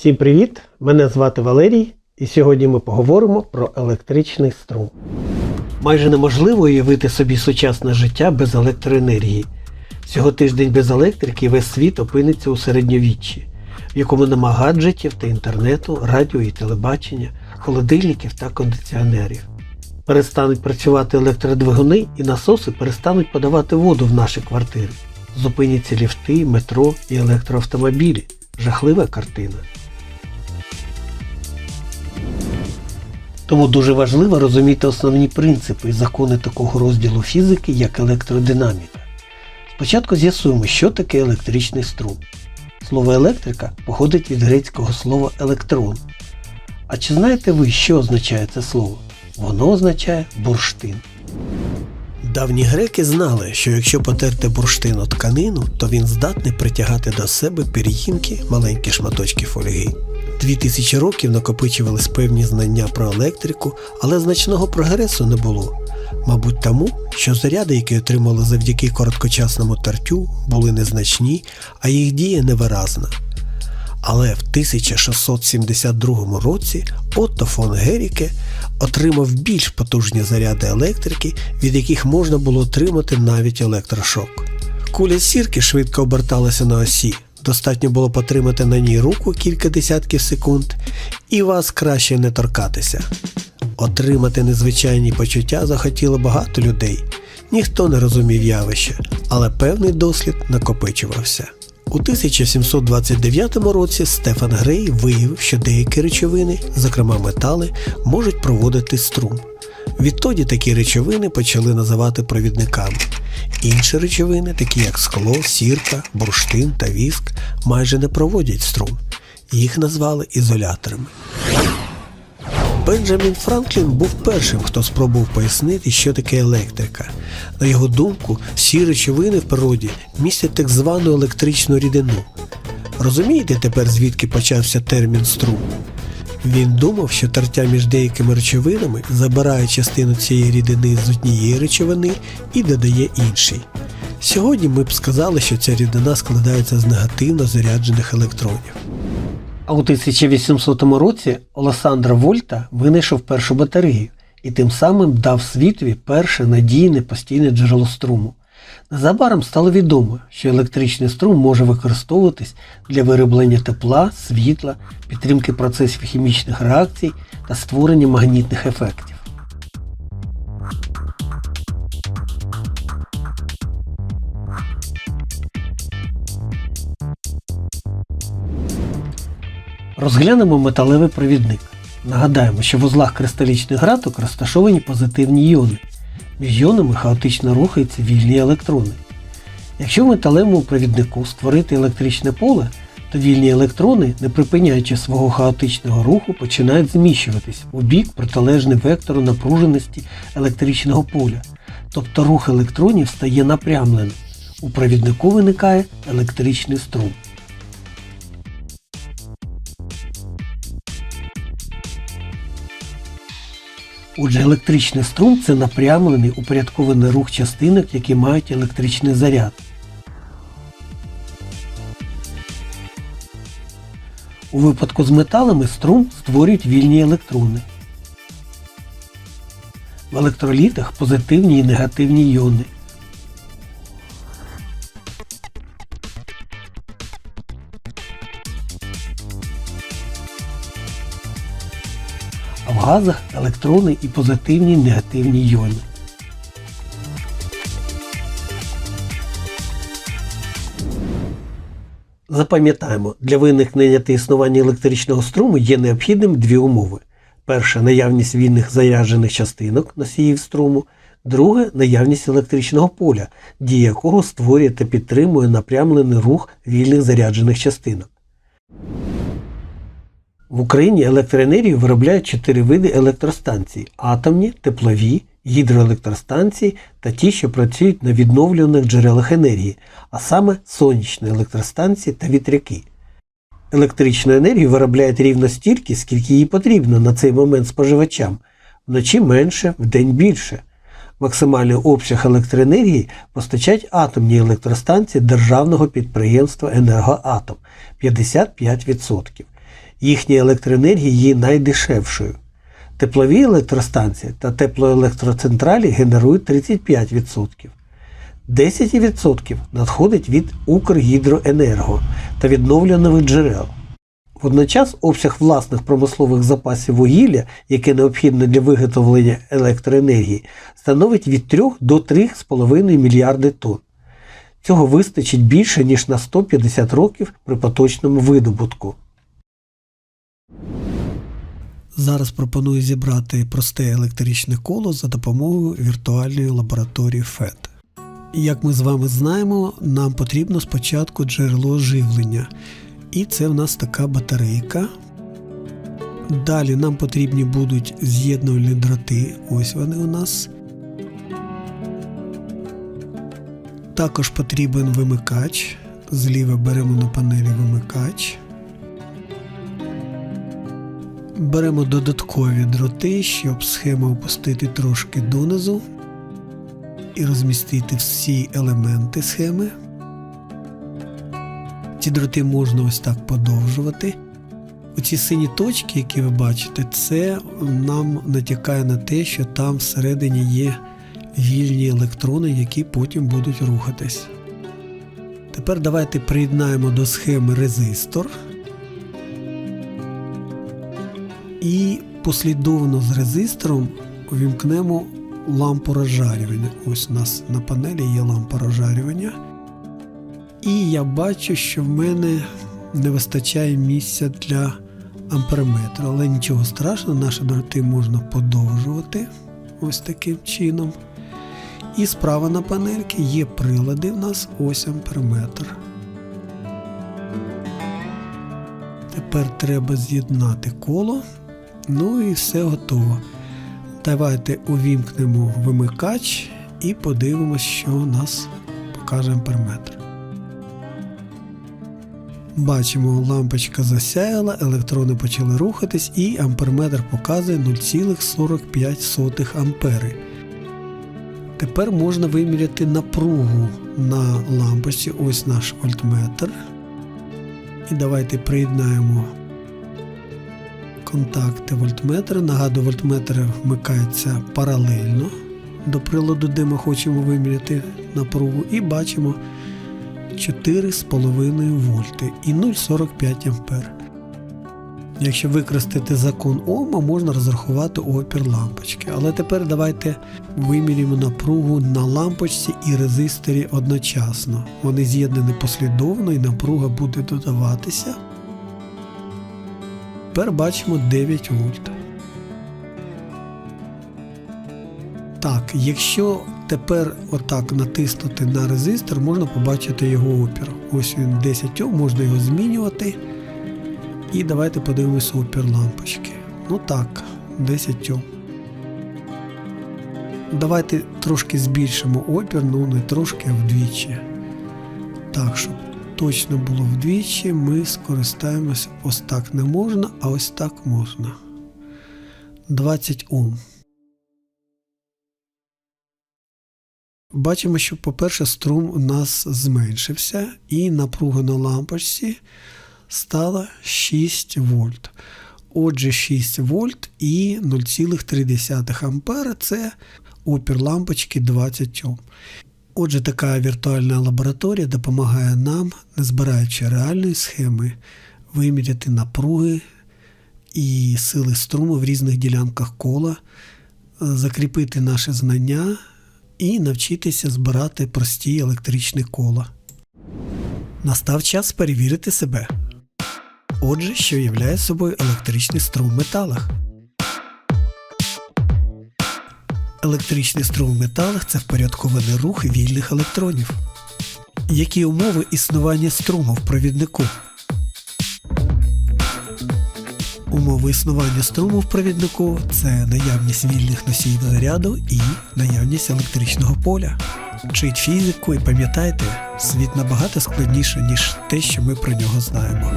Всім привіт! Мене звати Валерій, і сьогодні ми поговоримо про електричний струм. Майже неможливо уявити собі сучасне життя без електроенергії. Всього тиждень без електрики весь світ опиниться у середньовіччі, в якому нема гаджетів та інтернету, радіо і телебачення, холодильників та кондиціонерів. Перестануть працювати електродвигуни і насоси перестануть подавати воду в наші квартири. Зупиняться ліфти, метро і електроавтомобілі. Жахлива картина. Тому дуже важливо розуміти основні принципи і закони такого розділу фізики, як електродинаміка. Спочатку з'ясуємо, що таке електричний струм. Слово електрика походить від грецького слова електрон. А чи знаєте ви, що означає це слово? Воно означає бурштин. Давні греки знали, що якщо потерти бурштин о тканину, то він здатний притягати до себе пір'їнки маленькі шматочки фольги. Дві тисячі років накопичувались певні знання про електрику, але значного прогресу не було. Мабуть, тому, що заряди, які отримали завдяки короткочасному тертю, були незначні, а їх дія невиразна. Але в 1672 році Отто фон Геріке отримав більш потужні заряди електрики, від яких можна було отримати навіть електрошок. Куля сірки швидко оберталася на осі. Достатньо було потримати на ній руку кілька десятків секунд, і вас краще не торкатися. Отримати незвичайні почуття захотіло багато людей. Ніхто не розумів явища, але певний дослід накопичувався. У 1729 році Стефан Грей виявив, що деякі речовини, зокрема метали, можуть проводити струм. Відтоді такі речовини почали називати провідниками. Інші речовини, такі як скло, сірка, бурштин та віск, майже не проводять струм. Їх назвали ізоляторами. Бенджамін Франклін був першим, хто спробував пояснити, що таке електрика. На його думку, всі речовини в природі містять так звану електричну рідину. Розумієте тепер, звідки почався термін струм? Він думав, що тертя між деякими речовинами забирає частину цієї рідини з однієї речовини і додає іншій. Сьогодні ми б сказали, що ця рідина складається з негативно заряджених електронів. А у 1800 році Олександр Вольта винайшов першу батарею і тим самим дав світові перше надійне постійне джерело струму. Незабаром стало відомо, що електричний струм може використовуватись для вироблення тепла, світла, підтримки процесів хімічних реакцій та створення магнітних ефектів. Розглянемо металевий провідник. Нагадаємо, що в узлах кристалічних граток розташовані позитивні іони. Між іонами хаотично рухаються вільні електрони. Якщо в металевому провіднику створити електричне поле, то вільні електрони, не припиняючи свого хаотичного руху, починають зміщуватись у бік протилежний вектору напруженості електричного поля. Тобто рух електронів стає напрямленим. У провіднику виникає електричний струм. Отже, електричний струм це напрямлений упорядкований рух частинок, які мають електричний заряд. У випадку з металами струм створюють вільні електрони. В електролітах позитивні і негативні іони. А в газах електрони і позитивні негативні іони. Запам'ятаємо, для виникнення та існування електричного струму є необхідним дві умови. Перша наявність вільних заряджених частинок носіїв струму, друге наявність електричного поля, дія якого створює та підтримує напрямлений рух вільних заряджених частинок. В Україні електроенергію виробляють чотири види електростанцій атомні, теплові, гідроелектростанції та ті, що працюють на відновлюваних джерелах енергії, а саме сонячні електростанції та вітряки. Електричну енергію виробляють рівно стільки, скільки їй потрібно на цей момент споживачам, вночі менше, вдень більше. Максимальний обсяг електроенергії постачають атомні електростанції державного підприємства Енергоатом 55%. Їхня електроенергія є найдешевшою. Теплові електростанції та теплоелектроцентралі генерують 35%. 10% надходить від Укргідроенерго та відновлюваних джерел. Водночас обсяг власних промислових запасів вугілля, яке необхідне для виготовлення електроенергії, становить від 3 до 3,5 мільярди тонн. Цього вистачить більше, ніж на 150 років при поточному видобутку. Зараз пропоную зібрати просте електричне коло за допомогою віртуальної лабораторії FET. Як ми з вами знаємо, нам потрібно спочатку джерело живлення. І це в нас така батарейка. Далі нам потрібні будуть з'єднувальні дроти. Ось вони у нас. Також потрібен вимикач. Зліва беремо на панелі вимикач. Беремо додаткові дроти, щоб схему опустити трошки донизу і розмістити всі елементи схеми. Ці дроти можна ось так подовжувати. Оці сині точки, які ви бачите, це нам натякає на те, що там всередині є вільні електрони, які потім будуть рухатись. Тепер давайте приєднаємо до схеми резистор. І послідовно з резистором увімкнемо лампу розжарювання. Ось у нас на панелі є лампа розжарювання. І я бачу, що в мене не вистачає місця для амперметра, але нічого страшного, наші дроти можна подовжувати ось таким чином. І справа на панельці є прилади в нас ось амперметр. Тепер треба з'єднати коло. Ну і все готово. Давайте увімкнемо вимикач і подивимося, що у нас покаже амперметр. Бачимо, лампочка засяяла, електрони почали рухатись і амперметр показує 0,45 ампери. Тепер можна виміряти напругу на лампочці. Ось наш вольтметр. І давайте приєднаємо контакти вольтметра. Нагадую, вольтметр вмикається паралельно до приладу, де ми хочемо виміряти напругу, і бачимо 4,5 вольти і 0,45 ампер. Якщо використати закон Ома, можна розрахувати опір лампочки. Але тепер давайте вимірюємо напругу на лампочці і резисторі одночасно. Вони з'єднані послідовно і напруга буде додаватися. Тепер бачимо 9 вольт. Так, якщо тепер отак натиснути на резистор, можна побачити його опір. Ось він 10 Ом, можна його змінювати. І давайте подивимося опір лампочки. Ну так, 10 Ом. Давайте трошки збільшимо опір, ну не трошки, а вдвічі. Так, щоб точно було вдвічі, ми скористаємося ось так не можна, а ось так можна. 20 Ом. Бачимо, що, по-перше, струм у нас зменшився, і напруга на лампочці стала 6 вольт. Отже, 6 вольт і 0,3 ампера це опір лампочки 20 Ом. Отже, така віртуальна лабораторія допомагає нам, не збираючи реальної схеми, виміряти напруги і сили струму в різних ділянках кола, закріпити наші знання і навчитися збирати прості електричні кола. Настав час перевірити себе. Отже, що являє собою електричний струм в металах. Електричний струм в металах це впорядкований рух вільних електронів. Які умови існування струму в провіднику? Умови існування струму в провіднику це наявність вільних носіїв заряду і наявність електричного поля. Вчіть фізику і пам'ятайте, світ набагато складніше, ніж те, що ми про нього знаємо.